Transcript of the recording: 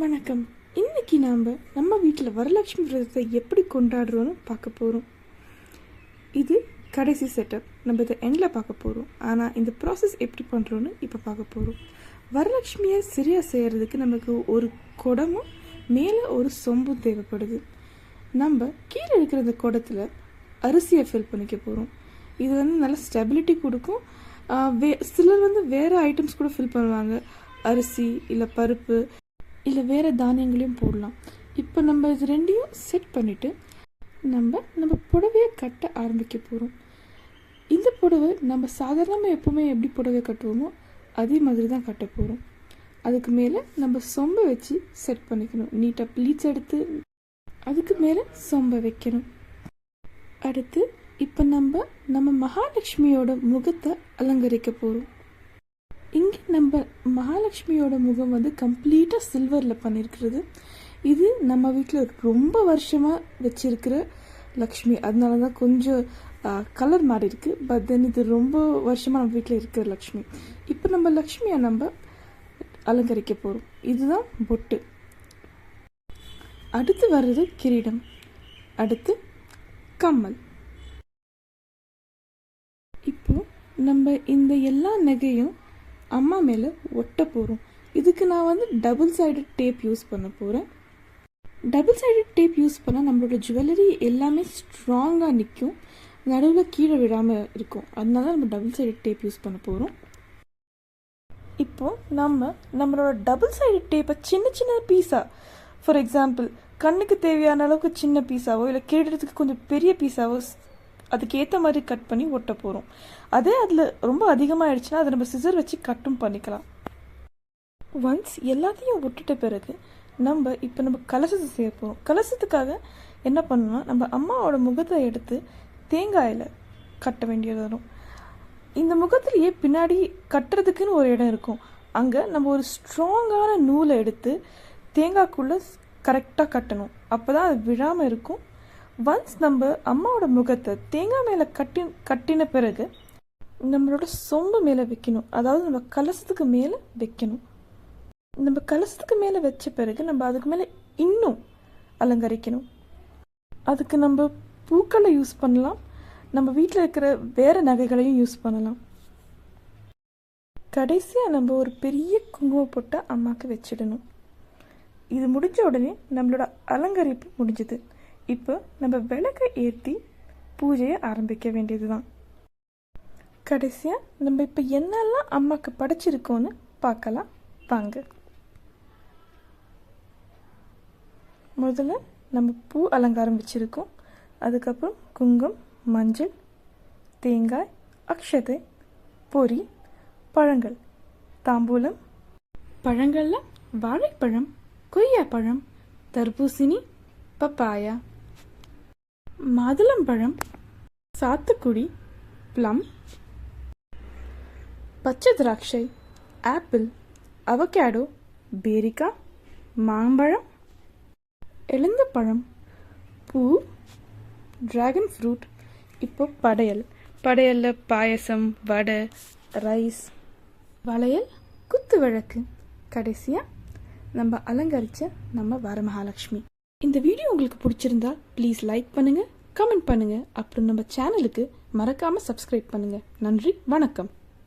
வணக்கம். இன்னைக்கு நாம் நம்ம வீட்டில் வரலட்சுமி விரதத்தை எப்படி கொண்டாடுறோன்னு பார்க்க போகிறோம் இது கடைசி செட்டப் நம்ம இதை எண்டில் பார்க்க போகிறோம் ஆனால் இந்த ப்ராசஸ் எப்படி பண்ணுறோன்னு இப்போ பார்க்க போகிறோம் வரலட்சுமியை சரியாக செய்கிறதுக்கு நமக்கு ஒரு குடமும் மேலே ஒரு சொம்பும் தேவைப்படுது. நம்ம கீழே இருக்கிற இந்த குடத்தில் அரிசியை ஃபில் பண்ணிக்க போகிறோம் இது வந்து நல்ல ஸ்டெபிலிட்டி கொடுக்கும். வே சிலர் வந்து வேறு ஐட்டம்ஸ் கூட ஃபில் பண்ணுவாங்க. அரிசி இல்லை பருப்பு இல்லை வேறு தானியங்களையும் போடலாம். இப்போ நம்ம இது ரெண்டையும் செட் பண்ணிவிட்டு நம்ம நம்ம புடவையை கட்ட ஆரம்பிக்க போகிறோம் இந்த புடவை நம்ம சாதாரணமாக எப்போவுமே எப்படி புடவை கட்டுவோமோ அதே மாதிரி தான் கட்ட போகிறோம் அதுக்கு மேலே நம்ம சொம்பை வச்சு செட் பண்ணிக்கணும். நீட்டாக ப்ளீச் எடுத்து அதுக்கு மேலே சொம்பை வைக்கணும். அடுத்து இப்போ நம்ம நம்ம மகாலட்சுமியோட முகத்தை அலங்கரிக்க போகிறோம் இங்கே நம்ம மகாலட்சுமியோட முகம் வந்து கம்ப்ளீட்டாக சில்வரில் பண்ணியிருக்கிறது இது நம்ம வீட்டில் ரொம்ப வருஷமாக வச்சிருக்கிற லக்ஷ்மி. அதனால தான் கொஞ்சம் கலர் மாறி இருக்கு பட் தென் இது ரொம்ப வருஷமாக நம்ம வீட்டில் இருக்கிற லக்ஷ்மி. இப்போ நம்ம லக்ஷ்மியை நம்ம அலங்கரிக்க போகிறோம் இதுதான் பொட்டு. அடுத்து வர்றது கிரீடம். அடுத்து கம்மல். இப்போ நம்ம இந்த எல்லா நகையும் அம்மா மேலே ஒட்ட போகிறோம் இதுக்கு நான் வந்து டபுள் சைடட் டேப் யூஸ் பண்ண போகிறேன் டபுள் சைடட் டேப் யூஸ் பண்ணால் நம்மளோட ஜுவல்லரி எல்லாமே ஸ்ட்ராங்காக நிற்கும் நடுவில் கீழே விழாமல் இருக்கும். அதனால நம்ம டபுள் சைடட் டேப் யூஸ் பண்ண போகிறோம் இப்போது நம்ம நம்மளோட டபுள் சைடு டேப்பை சின்ன சின்ன பீஸாக ஃபார் எக்ஸாம்பிள் கண்ணுக்கு தேவையான அளவுக்கு சின்ன பீஸாவோ இல்லை கீழறதுக்கு கொஞ்சம் பெரிய பீஸாவோ அதுக்கேற்ற மாதிரி கட் பண்ணி ஒட்ட போகிறோம் அதே அதில் ரொம்ப அதிகமாகிடுச்சுன்னா அதை நம்ம சிசர் வச்சு கட்டும் பண்ணிக்கலாம். ஒன்ஸ் எல்லாத்தையும் விட்டுட்ட பிறகு நம்ம இப்போ நம்ம கலசத்தை செய்ய போகிறோம் கலசத்துக்காக என்ன பண்ணணும்னா நம்ம அம்மாவோட முகத்தை எடுத்து தேங்காயில் கட்ட வேண்டியது வரும். இந்த முகத்திலேயே பின்னாடி கட்டுறதுக்குன்னு ஒரு இடம் இருக்கும். அங்கே நம்ம ஒரு ஸ்ட்ராங்கான நூலை எடுத்து தேங்காய்க்குள்ளே கரெக்டாக கட்டணும். அப்போ தான் அது விழாமல் இருக்கும். ஒன்ஸ் நம்ம அம்மாவோட முகத்தை தேங்காய் மேலே கட்டி கட்டின பிறகு நம்மளோட சொம்பு மேலே வைக்கணும். அதாவது நம்ம கலசத்துக்கு மேலே வைக்கணும். நம்ம கலசத்துக்கு மேலே வச்ச பிறகு நம்ம அதுக்கு மேலே இன்னும் அலங்கரிக்கணும். அதுக்கு நம்ம பூக்களை யூஸ் பண்ணலாம். நம்ம வீட்டில் இருக்கிற வேறு நகைகளையும் யூஸ் பண்ணலாம். கடைசியாக நம்ம ஒரு பெரிய குங்குமம் போட்டு அம்மாவுக்கு வச்சிடணும். இது முடிஞ்ச உடனே நம்மளோட அலங்கரிப்பு முடிஞ்சது. இப்போ நம்ம விளக்கை ஏற்றி பூஜையை ஆரம்பிக்க வேண்டியது தான் கடைசியாக நம்ம இப்போ என்னெல்லாம் அம்மாவுக்கு படைச்சிருக்கோன்னு பார்க்கலாம். வாங்க. முதல்ல நம்ம பூ அலங்காரம் வச்சுருக்கோம். அதுக்கப்புறம் குங்கம் மஞ்சள் தேங்காய் அக்ஷதை பொரி பழங்கள் தாம்பூலம். பழங்களில் வாழைப்பழம் கொய்யாப்பழம் தர்பூசணி பப்பாயா. மாதுளம்பழம் சாத்துக்குடி ப்ளம் பச்சை திராட்சை ஆப்பிள் அவகேடோ பேரிக்கா மாம்பழம் எலுந்தப்பழம் பூ டிராகன் ஃப்ரூட் இப்போ படையல். படையலில் பாயசம் வடை ரைஸ் வளையல் குத்து விளக்கு கடைசியாக நம்ம அலங்கரித்த நம்ம வரமகாலட்சுமி. இந்த வீடியோ உங்களுக்கு பிடிச்சிருந்தா ப்ளீஸ் லைக் பண்ணுங்கள் கமெண்ட் பண்ணுங்கள் அப்புறம் நம்ம சேனலுக்கு மறக்காமல் சப்ஸ்கிரைப் பண்ணுங்கள் நன்றி வணக்கம்.